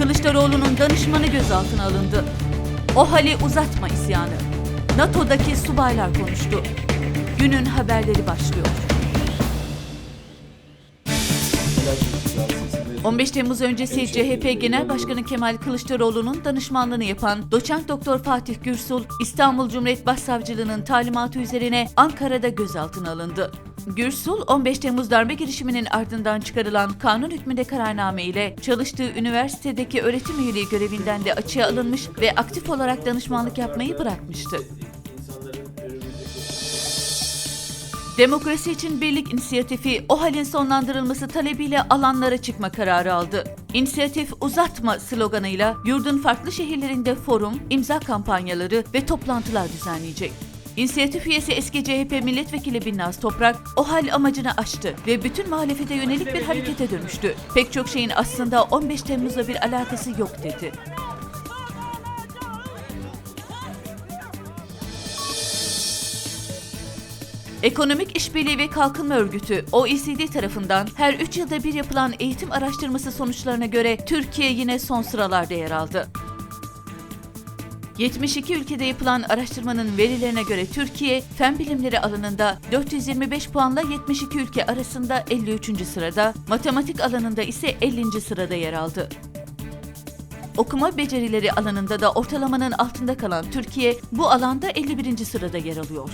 Kılıçdaroğlu'nun danışmanı gözaltına alındı. O hali uzatma isyanı. NATO'daki subaylar konuştu. Günün haberleri başlıyor. 15 Temmuz öncesi CHP Genel Başkanı Kemal Kılıçdaroğlu'nun danışmanlığını yapan doçent doktor Fatih Gürsul, İstanbul Cumhuriyet Başsavcılığı'nın talimatı üzerine Ankara'da gözaltına alındı. Gürsul, 15 Temmuz darbe girişiminin ardından çıkarılan kanun hükmünde kararname ile çalıştığı üniversitedeki öğretim üyeliği görevinden de açığa alınmış ve aktif olarak danışmanlık yapmayı bırakmıştı. Demokrasi için Birlik İnisiyatifi o halin sonlandırılması talebiyle alanlara çıkma kararı aldı. İnisiyatif uzatma sloganıyla yurdun farklı şehirlerinde forum, imza kampanyaları ve toplantılar düzenleyecek. İnisiyatif üyesi eski CHP milletvekili Binnaz Toprak o hal amacını aştı ve bütün muhalefete yönelik bir harekete dönüştü. Pek çok şeyin aslında 15 Temmuz'la bir alakası yok dedi. Ekonomik İşbirliği ve Kalkınma Örgütü OECD tarafından her 3 yılda bir yapılan eğitim araştırması sonuçlarına göre Türkiye yine son sıralarda yer aldı. 72 ülkede yapılan araştırmanın verilerine göre Türkiye, fen bilimleri alanında 425 puanla 72 ülke arasında 53. sırada, matematik alanında ise 50. sırada yer aldı. Okuma becerileri alanında da ortalamanın altında kalan Türkiye bu alanda 51. sırada yer alıyor.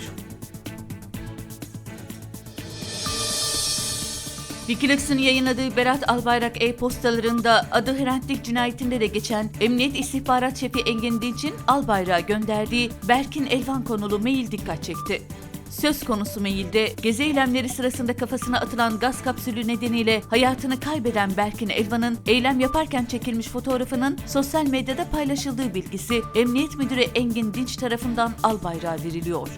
Wikileaks'ın yayınladığı Berat Albayrak e-postalarında adı Hrant Dink cinayetinde de geçen Emniyet İstihbarat Şefi Engin Dinç'in Albayrak'a gönderdiği Berkin Elvan konulu mail dikkat çekti. Söz konusu mailde gezi eylemleri sırasında kafasına atılan gaz kapsülü nedeniyle hayatını kaybeden Berkin Elvan'ın eylem yaparken çekilmiş fotoğrafının sosyal medyada paylaşıldığı bilgisi Emniyet Müdürü Engin Dinç tarafından Albayrak'a veriliyor.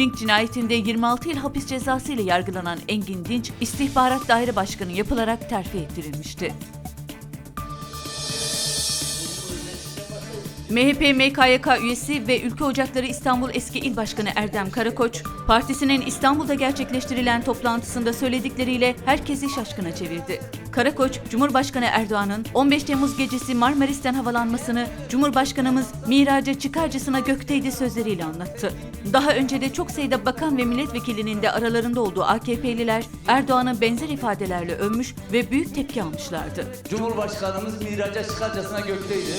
Dink cinayetinde 26 yıl hapis cezası ile yargılanan Engin Dinç, istihbarat daire başkanı yapılarak terfi ettirilmişti. MHP MKYK üyesi ve Ülke Ocakları İstanbul eski İl Başkanı Erdem Karakoç, partisinin İstanbul'da gerçekleştirilen toplantısında söyledikleriyle herkesi şaşkına çevirdi. Karakoç, Cumhurbaşkanı Erdoğan'ın 15 Temmuz gecesi Marmaris'ten havalanmasını Cumhurbaşkanımız miraca çıkarcasına gökteydi sözleriyle anlattı. Daha önce de çok sayıda bakan ve milletvekilinin de aralarında olduğu AKP'liler Erdoğan'ı benzer ifadelerle övmüş ve büyük tepki almışlardı. Cumhurbaşkanımız miraca çıkarcasına gökteydi.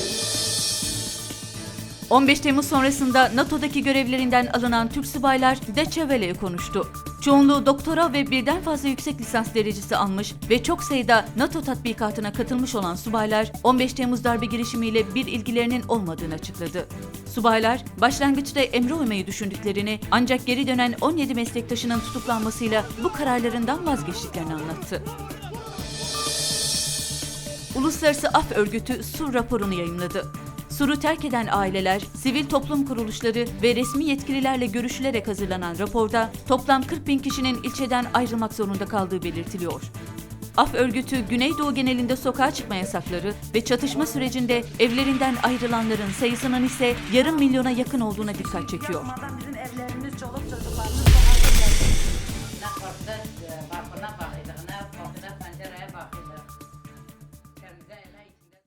15 Temmuz sonrasında NATO'daki görevlerinden alınan Türk subaylar Deutsche Welle'ye konuştu. Çoğunluğu doktora ve birden fazla yüksek lisans derecesi almış ve çok sayıda NATO tatbikatına katılmış olan subaylar 15 Temmuz darbe girişimiyle bir ilgilerinin olmadığını açıkladı. Subaylar başlangıçta emre uymayı düşündüklerini ancak geri dönen 17 meslektaşının tutuklanmasıyla bu kararlarından vazgeçtiklerini anlattı. Uluslararası Af Örgütü Sur raporunu yayımladı. Sur'u terk eden aileler, sivil toplum kuruluşları ve resmi yetkililerle görüşülerek hazırlanan raporda toplam 40 bin kişinin ilçeden ayrılmak zorunda kaldığı belirtiliyor. Af örgütü Güneydoğu genelinde sokağa çıkma yasakları ve çatışma sürecinde evlerinden ayrılanların sayısının ise yarım milyona yakın olduğuna dikkat çekiyor. Bizim evlerimiz, çoluk çocuklarımız